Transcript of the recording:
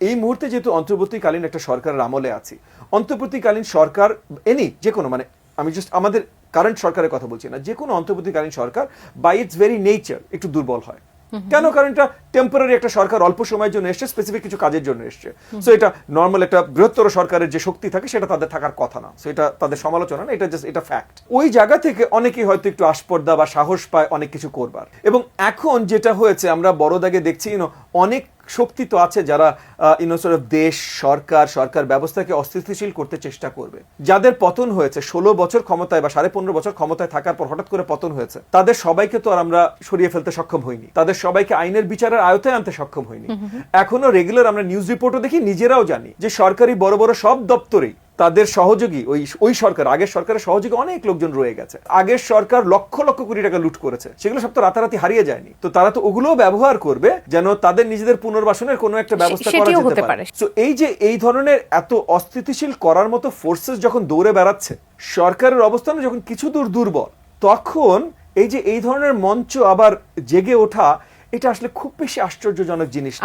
এই মুহূর্তে যেহেতু অন্তর্বর্তীকালীন একটা সরকারের আমলে আছি অন্তর্বর্তীকালীন সরকার এনি যে কোনো মানে আমি জাস্ট আমাদের কারেন্ট সরকারের কথা বলছি না যে কোনো অন্তর্বর্তীকালীন সরকার বাই ইটস ভেরি নেচার একটু দুর্বল হয়। কেন? কারণ এটা টেম্পোরারি একটা সরকার অল্প সময়ের জন্য এসছে স্পেসিফিক কিছু কাজের জন্য এসছে। সো এটা নর্মাল একটা বৃহত্তর সরকারের যে শক্তি থাকে সেটা তাদের থাকার কথা না। সো এটা তাদের সমালোচনা না এটা জাস্ট এটা ফ্যাক্ট ওই জায়গা থেকে অনেকেই হয়তো একটু আস্পর্দা বা সাহস পায় অনেক কিছু করবার। এবং এখন যেটা হয়েছে আমরা বড় দাগে দেখছি অনেক শক্তি তো আছে যারা ইউনো সর দেশ সরকার সরকার ব্যবস্থাকে অস্থিতিশীল করতে চেষ্টা করবে। যাদের পতন হয়েছে ষোলো বছর ক্ষমতায় বা সাড়ে পনেরো বছর ক্ষমতায় থাকার পর হঠাৎ করে পতন হয়েছে তাদের সবাইকে তো আর আমরা সরিয়ে ফেলতে সক্ষম হইনি। তাদের সবাইকে আইনের বিচারের আয়তায় আনতে সক্ষম হইনি। এখনও রেগুলার আমরা নিউজ রিপোর্টও দেখি নিজেরাও জানি যে সরকারি বড় বড় সব দপ্তরেই তাদের সহযোগী ওই ওই সরকার আগের সরকারের সহযোগী অনেক লোকজন রয়ে গেছে। আগের সরকার লক্ষ লক্ষ কোটি টাকা লুট করেছে। সেগুলো সব তো রাতারাতি হারিয়ে যায়নি। তো তারা তো ওগুলোও ব্যবহার করবে যেন তাদের নিজেদের পুনর্বাসনের কোনো একটা ব্যবস্থা করা যেতে পারে। তো এই যে এই ধরনের এত অস্থিতিশীল করার মতো ফোর্সেস যখন দৌড়ে বেড়াচ্ছে সরকারের অবস্থান যখন কিছু দূর দুর্বল তখন এই যে এই ধরনের মঞ্চ আবার জেগে ওঠা এটা আসলে খুব বেশি আশ্চর্যজনক জিনিস না।